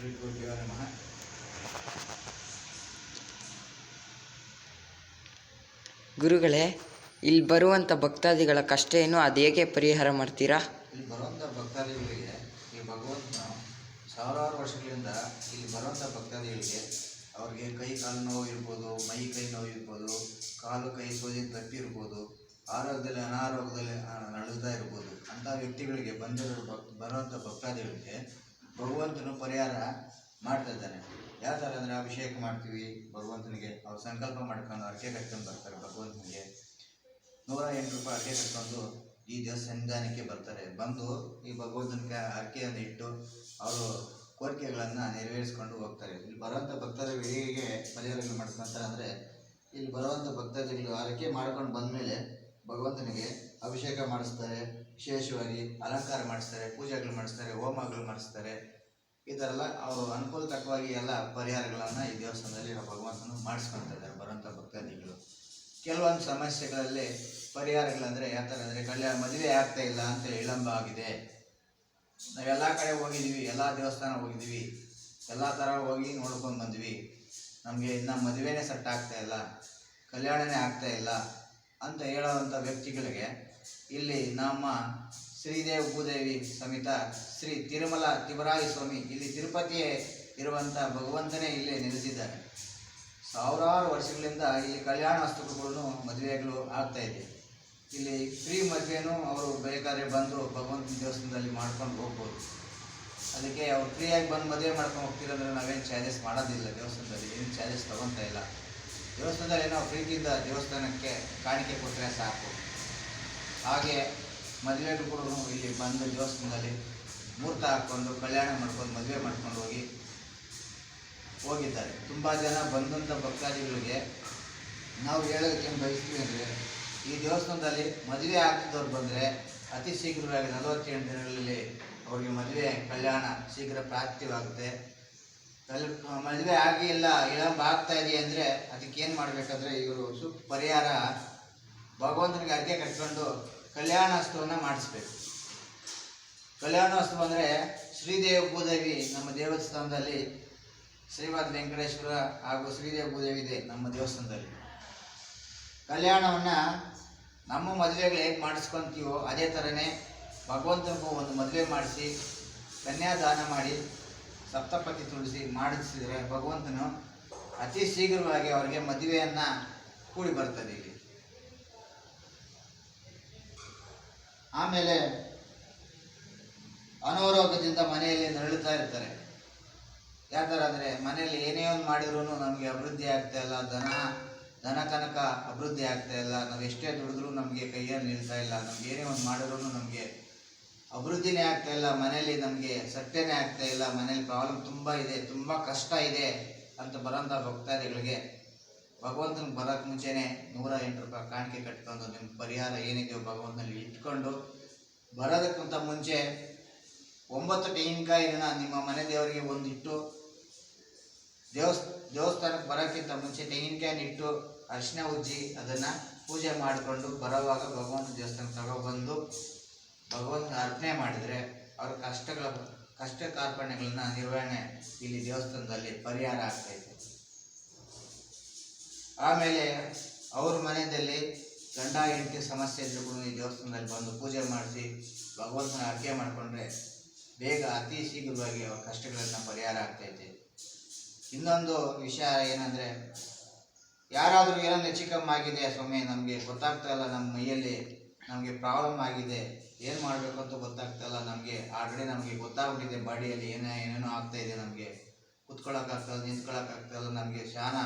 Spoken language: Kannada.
ಶ್ರೀ ನಮಃ ಗುರುಗಳೇ, ಇಲ್ಲಿ ಬರುವಂಥ ಭಕ್ತಾದಿಗಳ ಕಷ್ಟ ಏನು ಅದು ಹೇಗೆ ಪರಿಹಾರ ಮಾಡ್ತೀರಾ? ಇಲ್ಲಿ ಬರುವಂಥ ಭಕ್ತಾದಿಗಳಿಗೆ, ಈ ಭಗವಂತನು ಸಾವಿರಾರು ವರ್ಷಗಳಿಂದ ಇಲ್ಲಿ ಬರುವಂಥ ಭಕ್ತಾದಿಗಳಿಗೆ ಅವ್ರಿಗೆ ಕೈ ಕಾಲು ನೋವು ಇರ್ಬೋದು, ಮೈ ಕೈ ನೋವು ಇರ್ಬೋದು, ಕಾಲು ಕೈ ಸೋಜಿ ತಪ್ಪಿರ್ಬೋದು ಆರೋಗ್ಯದಲ್ಲಿ ಅನಾರೋಗ್ಯದಲ್ಲಿ ನರಳ್ತಾ ಇರ್ಬೋದು, ಅಂಥ ವ್ಯಕ್ತಿಗಳಿಗೆ ಬಂದಿರೋ ಭಕ್ ಬರುವಂಥ ಭಕ್ತಾದಿಗಳಿಗೆ ಭಗವಂತನು ಪರಿಹಾರ ಮಾಡ್ತಾ ಇದ್ದಾನೆ. ಯಾವ ಥರ ಅಂದರೆ ಅಭಿಷೇಕ ಮಾಡ್ತೀವಿ? ಭಗವಂತನಿಗೆ ಅವ್ರು ಸಂಕಲ್ಪ ಮಾಡ್ಕೊಂಡು ಅರ್ಕೆ ಕಟ್ಕೊಂಡು ಬರ್ತಾರೆ ಭಗವಂತನಿಗೆ. ನೂರ ಎಂಟು ರೂಪಾಯಿ ಅರ್ಕೆ ಕಟ್ಕೊಂಡು ಈ ದೇವಸ್ಥಾನಕ್ಕೆ ಬರ್ತಾರೆ. ಬಂದು ಈ ಭಗವಂತನಿಗೆ ಅರ್ಕೆಯನ್ನು ಇಟ್ಟು ಅವರು ಕೋರಿಕೆಗಳನ್ನು ನೆರವೇರಿಸ್ಕೊಂಡು ಹೋಗ್ತಾರೆ. ಇಲ್ಲಿ ಬರುವಂಥ ಭಕ್ತಾದಿಗಳು ಹೇಗೆ ಪರಿಹಾರಗಳು ಮಾಡ್ಕೊಂತಾರೆ ಅಂದರೆ, ಇಲ್ಲಿ ಬರುವಂಥ ಭಕ್ತಾದಿಗಳು ಅರಕೆ ಮಾಡ್ಕೊಂಡು ಬಂದಮೇಲೆ ಭಗವಂತನಿಗೆ ಅಭಿಷೇಕ ಮಾಡಿಸ್ತಾರೆ. ವಿಶೇಷವಾಗಿ ಅಲಂಕಾರ ಮಾಡಿಸ್ತಾರೆ, ಪೂಜೆಗಳು ಮಾಡಿಸ್ತಾರೆ, ಹೋಮಗಳು ಮಾಡಿಸ್ತಾರೆ. ಈ ಥರ ಎಲ್ಲ ಅವರು ಅನುಕೂಲ ತಕ್ಕವಾಗಿ ಎಲ್ಲ ಪರಿಹಾರಗಳನ್ನು ಈ ದೇವಸ್ಥಾನದಲ್ಲಿ ನಾವು ಭಗವಂತನು ಮಾಡಿಸ್ಕೊಳ್ತಾ ಇದ್ದಾರೆ, ಬರುವಂಥ ಭಕ್ತಾದಿಗಳು. ಕೆಲವೊಂದು ಸಮಸ್ಯೆಗಳಲ್ಲಿ ಪರಿಹಾರಗಳಂದರೆ ಯಾವ ಥರ ಅಂದರೆ ಕಲ್ಯಾಣ ಮದುವೆ ಆಗ್ತಾ ಇಲ್ಲ ಅಂತ ವಿಳಂಬ ಆಗಿದೆ. ನಾವೆಲ್ಲ ಕಡೆ ಹೋಗಿದ್ದೀವಿ, ಎಲ್ಲ ದೇವಸ್ಥಾನ ಹೋಗಿದ್ದೀವಿ, ಎಲ್ಲ ಥರ ಹೋಗಿ ನೋಡ್ಕೊಂಡು ಬಂದ್ವಿ. ನಮಗೆ ಇನ್ನು ಮದುವೆನೇ ಸೆಟ್ ಆಗ್ತಾ ಇಲ್ಲ, ಕಲ್ಯಾಣನೇ ಆಗ್ತಾ ಇಲ್ಲ ಅಂತ ಹೇಳೋವಂಥ ವ್ಯಕ್ತಿಗಳಿಗೆ ಇಲ್ಲಿ ನಮ್ಮ ಶ್ರೀದೇವ ಭೂದೇವಿ ಸಮೇತ ಶ್ರೀ ತಿರುಮಲ ತಿಮರಾಯ ಸ್ವಾಮಿ ಇಲ್ಲಿ ತಿರುಪತಿಯೇ ಇರುವಂಥ ಭಗವಂತನೇ ಇಲ್ಲಿ ನೆಲೆಸಿದ್ದಾರೆ. ಸಾವಿರಾರು ವರ್ಷಗಳಿಂದ ಇಲ್ಲಿ ಕಲ್ಯಾಣ ವಸ್ತುಗಳನ್ನು ಮದುವೆಗಳು ಆಗ್ತಾ ಇದೆ. ಇಲ್ಲಿ ಫ್ರೀ ಮದುವೆನೂ ಅವರು ಬೇಕಾದ್ರೆ ಬಂದು ಭಗವಂತನ ದೇವಸ್ಥಾನದಲ್ಲಿ ಮಾಡ್ಕೊಂಡು ಹೋಗ್ಬೋದು. ಅದಕ್ಕೆ ಅವ್ರು ಫ್ರೀಯಾಗಿ ಬಂದು ಮದುವೆ ಮಾಡ್ಕೊಂಡು ಹೋಗ್ತಿರಂದ್ರೆ ನಾವೇನು ಚಾರ್ಜಸ್ ಮಾಡೋದಿಲ್ಲ. ದೇವಸ್ಥಾನದಲ್ಲಿ ಏನು ಚಾರ್ಜಸ್ ತೊಗೊತಾ ಇಲ್ಲ. ದೇವಸ್ಥಾನದಲ್ಲಿ ನಾವು ಪ್ರೀತಿಯಿಂದ ದೇವಸ್ಥಾನಕ್ಕೆ ಕಾಣಿಕೆ ಕೊಟ್ಟರೆ ಸಾಕು. ಹಾಗೆ ಮದುವೆಗೂ ಕೂಡ ಇಲ್ಲಿ ಬಂದು ದೇವಸ್ಥಾನದಲ್ಲಿ ಮುಹೂರ್ತ ಹಾಕ್ಕೊಂಡು, ಕಲ್ಯಾಣ ಮಾಡ್ಕೊಂಡು, ಮದುವೆ ಮಾಡ್ಕೊಂಡು ಹೋಗಿ ಹೋಗಿದ್ದಾರೆ. ತುಂಬ ಜನ ಬಂದಂಥ ಭಕ್ತಾದಿಗಳಿಗೆ ನಾವು ಹೇಳೋದಕ್ಕೆ ಬಯಸ್ತೀವಿ ಅಂದರೆ, ಈ ದೇವಸ್ಥಾನದಲ್ಲಿ ಮದುವೆ ಆಗ್ತಿದ್ದವ್ರು ಬಂದರೆ ಅತಿ ಶೀಘ್ರವಾಗಿ ನಲವತ್ತೆಂಟು ದಿನಗಳಲ್ಲಿ ಅವರಿಗೆ ಮದುವೆ, ಕಲ್ಯಾಣ ಶೀಘ್ರ ಪ್ರಾಪ್ತಿವಾಗುತ್ತೆ. ಕಲ್, ಮದುವೆ ಆಗಿ ಇಲ್ಲ ಆಗ್ತಾ ಇದೆಯಾ ಅಂದರೆ ಅದಕ್ಕೆ ಏನು ಮಾಡಬೇಕಂದ್ರೆ ಇವರು ಸೂಕ್ತ ಪರಿಹಾರ ಭಗವಂತನಿಗೆ ಅರ್ಕೆ ಕಟ್ಕೊಂಡು ಕಲ್ಯಾಣೋತ್ಸವನ ಮಾಡಿಸ್ಬೇಕು. ಕಲ್ಯಾಣೋತ್ಸವ ಅಂದರೆ ಶ್ರೀದೇವ ಭೂದೇವಿ ನಮ್ಮ ದೇವಸ್ಥಾನದಲ್ಲಿ ಶ್ರೀಮದ್ ವೆಂಕಟೇಶ್ವರ ಹಾಗೂ ಶ್ರೀದೇವ ಭೂದೇವಿ ಇದೆ ನಮ್ಮ ದೇವಸ್ಥಾನದಲ್ಲಿ. ಕಲ್ಯಾಣವನ್ನು ನಮ್ಮ ಮದುವೆಗಳು ಹೇಗೆ ಮಾಡಿಸ್ಕೊತೀವೋ ಅದೇ ಥರನೇ ಭಗವಂತನಿಗೂ ಒಂದು ಮದುವೆ ಮಾಡಿಸಿ, ಕನ್ಯಾದಾನ ಮಾಡಿ, ಸಪ್ತಪತಿ ತುಳಿಸಿ ಮಾಡಿಸಿದರೆ ಭಗವಂತನು ಅತಿ ಶೀಘ್ರವಾಗಿ ಅವರಿಗೆ ಮದುವೆಯನ್ನು ಕೂಡಿ ಬರ್ತದೆ ಇಲ್ಲಿ. ಆಮೇಲೆ ಅನಾರೋಗ್ಯದಿಂದ ಮನೆಯಲ್ಲಿ ನರಳುತ್ತಾ ಇರ್ತಾರೆ. ಯಾಕಂದ್ರೆ ಅಂದರೆ ಮನೆಯಲ್ಲಿ ಏನೇ ಒಂದು ಮಾಡಿದ್ರು ನಮಗೆ ಅಭಿವೃದ್ಧಿ ಆಗ್ತಾ ಇಲ್ಲ, ದನ ದನ ಕನಕ ಅಭಿವೃದ್ಧಿ ಆಗ್ತಾ ಇಲ್ಲ, ನಾವು ಎಷ್ಟೇ ದುಡಿದ್ರೂ ನಮಗೆ ಕೈಯಲ್ಲಿ ನಿಲ್ತಾ ಇಲ್ಲ, ನಮ್ಗೆ ಏನೇ ಒಂದು ಮಾಡಿದ್ರು ನಮಗೆ ಅಭಿವೃದ್ಧಿನೇ ಆಗ್ತಾ ಇಲ್ಲ, ಮನೆಯಲ್ಲಿ ನಮಗೆ ಸತ್ಯನೇ ಆಗ್ತಾ ಇಲ್ಲ ಮನೇಲಿ ಪ್ರಾಬ್ಲಮ್ ತುಂಬ ಇದೆ, ತುಂಬ ಕಷ್ಟ ಇದೆ ಅಂತ ಬರೋಂಥ ಭಕ್ತಾದಿಗಳಿಗೆ ಭಗವಂತನಿಗೆ ಬರೋಕ್ಕೆ ಮುಂಚೆನೇ ನೂರ ಎಂಟು ರೂಪಾಯಿ ಕಾಣಿಕೆ ಕಟ್ಕೊಂಡು ನಿಮ್ಮ ಪರಿಹಾರ ಏನಿದೆಯೋ ಭಗವಂತನಲ್ಲಿ ಇಟ್ಕೊಂಡು ಬರೋದಕ್ಕಿಂತ ಮುಂಚೆ ಒಂಬತ್ತು ತೆಂಗಿನಕಾಯಿನ ನಿಮ್ಮ ಮನೆ ದೇವರಿಗೆ ಒಂದಿಟ್ಟು ದೇವಸ್, ದೇವಸ್ಥಾನಕ್ಕೆ ಬರೋಕ್ಕಿಂತ ಮುಂಚೆ ತೆಂಗಿನಕಾಯಿನ ಇಟ್ಟು ಅರಿಶಿನ ಉಜ್ಜಿ ಅದನ್ನು ಪೂಜೆ ಮಾಡಿಕೊಂಡು ಬರೋವಾಗ ಭಗವಂತ ದೇವಸ್ಥಾನಕ್ಕೆ ತಗೊಬಂದು ಭಗವಂತನ ಅರ್ಪಣೆ ಮಾಡಿದರೆ ಅವ್ರ ಕಷ್ಟಗಳ ಕಷ್ಟ ಕಾರ್ಪಣ್ಯಗಳನ್ನು ನಿರ್ವಹಣೆ ಇಲ್ಲಿ ದೇವಸ್ಥಾನದಲ್ಲಿ ಪರಿಹಾರ ಆಗ್ತೈತೆ ಆಮೇಲೆ ಅವ್ರ ಮನೆಯಲ್ಲಿ ಗಂಡ ಹೆಂಡತಿ ಸಮಸ್ಯೆ ಇದ್ರೂ ಕೂಡ ಈ ದೇವಸ್ಥಾನದಲ್ಲಿ ಬಂದು ಪೂಜೆ ಮಾಡಿಸಿ ಭಗವಂತನ ಅಡುಗೆ ಮಾಡಿಕೊಂಡ್ರೆ ಬೇಗ ಅತಿ ಶೀಘ್ರವಾಗಿ ಅವರ ಕಷ್ಟಗಳನ್ನು ಪರಿಹಾರ ಆಗ್ತೈತೆ. ಇನ್ನೊಂದು ವಿಷಯ ಏನಂದರೆ, ಯಾರಾದರೂ ಏನೋ ಹೆಚ್ಚು ಕಮ್ಮಿ ಆಗಿದೆ ಸ್ವಾಮಿ, ನಮಗೆ ಗೊತ್ತಾಗ್ತಾ ಇಲ್ಲ, ನಮ್ಮ ಮೈಯಲ್ಲಿ ನಮಗೆ ಪ್ರಾಬ್ಲಮ್ ಆಗಿದೆ, ಏನು ಮಾಡಬೇಕು ಅಂತ ಗೊತ್ತಾಗ್ತಾ ಇಲ್ಲ, ನಮಗೆ ಆಲ್ರೆಡಿ ನಮಗೆ ಗೊತ್ತಾಗ್ಬಿಟ್ಟಿದೆ, ಬಾಡಿಯಲ್ಲಿ ಏನೇ ಏನೇನೋ ಆಗ್ತಾ ನಮಗೆ. ಕುತ್ಕೊಳ್ಳೋಕ್ಕಾಗ್ತಲ್ಲ ನಿಂತ್ಕೊಳ್ಳೋಕ್ಕಾಗ್ತಾ ಇಲ್ಲ, ನಮಗೆ ಶಾನ